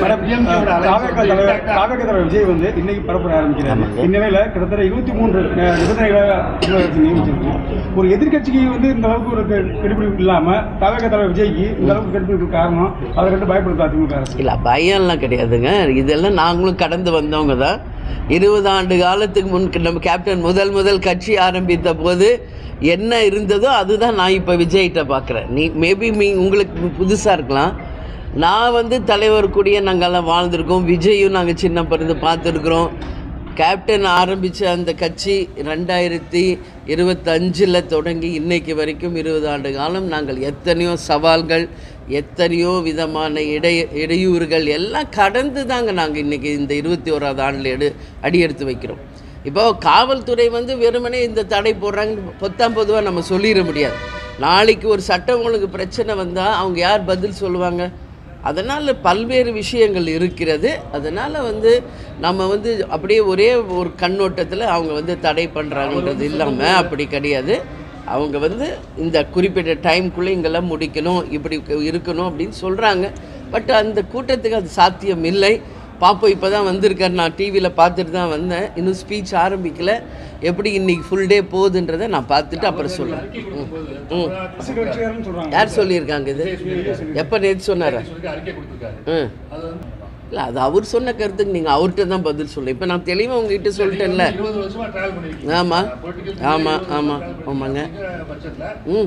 Madam தலைவர் விஜய் வந்து இன்னைக்கு பரப்புரை ஆரம்பிக்கிறாரு. இந்நிலையில கிட்டத்தட்ட இருபத்தி மூன்று நிபந்தனைகளை ஒரு எதிர்க்கட்சிக்கு வந்து இந்த அளவுக்கு ஒரு கெடுபிடிப்பு இல்லாம தாவேக தலைவர் விஜய்க்கு இந்த அளவுக்கு கெடுபிடிப்பு காரணம். அதை கண்டு பயப்படுத்த அதிமுக அரசு. இல்லை பயம்லாம் கிடையாதுங்க. இதெல்லாம் நாங்களும் கடந்து வந்தவங்க தான். இருபது ஆண்டு காலத்துக்கு முன் நம்ம கேப்டன் முதல் முதல் கட்சி ஆரம்பித்த போது என்ன இருந்ததோ அதுதான் நான் இப்போ விஜய்கிட்ட பார்க்குறேன் நீ மேபி மீ உங்களுக்கு புதுசாக இருக்கலாம். நான் வந்து தலைவர் கூடிய நாங்கள்லாம் வாழ்ந்திருக்கோம். விஜயும் நாங்கள் சின்ன பிறந்து பார்த்துருக்குறோம். கேப்டன் ஆரம்பித்த அந்த கட்சி ரெண்டாயிரத்தி இருபத்தஞ்சில் தொடங்கி இன்னைக்கு வரைக்கும் இருபது ஆண்டு காலம் நாங்கள் எத்தனையோ சவால்கள் எத்தனையோ விதமான இடை இடையூறுகள் எல்லாம் கடந்து தாங்க நாங்கள் இன்றைக்கி இந்த இருபத்தி ஓராவது ஆண்டில் எடு அடியெடுத்து வைக்கிறோம். இப்போ காவல்துறை வந்து வெறுமனே இந்த தடை போடுறாங்க. பொத்தாம் பொதுவாக நம்ம சொல்லிட முடியாது. நாளைக்கு ஒரு சட்டம் ஒழுங்கு பிரச்சனை வந்தால் அவங்க யார் பதில் சொல்லுவாங்க? அதனால் பல்வேறு விஷயங்கள் இருக்கிறது. அதனால் வந்து நம்ம வந்து அப்படியே ஒரே ஒரு கண்ணோட்டத்தில் அவங்க வந்து தடை பண்ணுறாங்கன்றது இல்லாமல் அப்படி கிடையாது. அவங்க வந்து இந்த குறிப்பிட்ட டைம்குள்ளே இங்கெல்லாம் முடிக்கணும் இப்படி இருக்கணும் அப்படின்னு சொல்கிறாங்க பட் அந்த கூட்டத்துக்கு அது சாத்தியம் இல்லை. பாப்போம் இப்போ தான் வந்திருக்காரு. நான் டிவியில் பார்த்துட்டு தான் வந்தேன். இன்னும் ஸ்பீச் ஆரம்பிக்கல. எப்படி இன்னைக்கு ஃபுல் டே போகுதுன்றதை நான் பார்த்துட்டு அப்புறம் சொல்கிறேன் ம் யார் சொல்லியிருக்காங்க இது? எப்போ நேற்று சொன்னாரா. ம். இல்லை அது அவர் சொன்ன கருத்துக்கு நீங்கள் அவர்கிட்ட தான் பதில் சொல்ல இப்போ நான் தெளிவாக உங்ககிட்ட சொல்லிட்டேன்ல. ஆமாம் ஆமாம் ஆமாம். ஆமாங்க. ம்.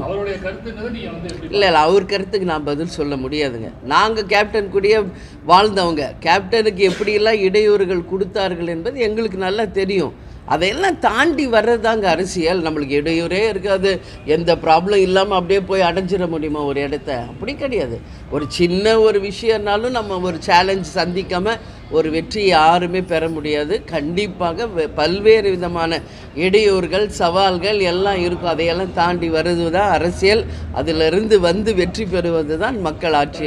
இல்லை இல்லை அவர் கருத்துக்கு நான் பதில் சொல்ல முடியாதுங்க. நாங்கள் கேப்டன் கூடயே வாழ்ந்தவங்க. கேப்டனுக்கு எப்படியெல்லாம் இடையூறுகள் கொடுத்தார்கள் என்பது எங்களுக்கு நல்லா தெரியும். அதையெல்லாம் தாண்டி வர்றதாங்க அரசியல். நம்மளுக்கு இடையூறே இருக்காது. எந்த ப்ராப்ளம் இல்லாமல் அப்படியே போய் அடைஞ்சிட முடியுமா ஒரு இடத்த? அப்படி கிடையாது. ஒரு சின்ன ஒரு விஷயம்னாலும் நம்ம ஒரு சேலஞ்ச் சந்திக்காமல் ஒரு வெற்றி யாருமே பெற முடியாது. கண்டிப்பாக வெ- பல்வேறு விதமான இடையூறுகள் சவால்கள் எல்லாம் இருக்கும். அதையெல்லாம் தாண்டி வருது தான் அரசியல். அதிலிருந்து வந்து வெற்றி பெறுவது தான் மக்கள் ஆட்சி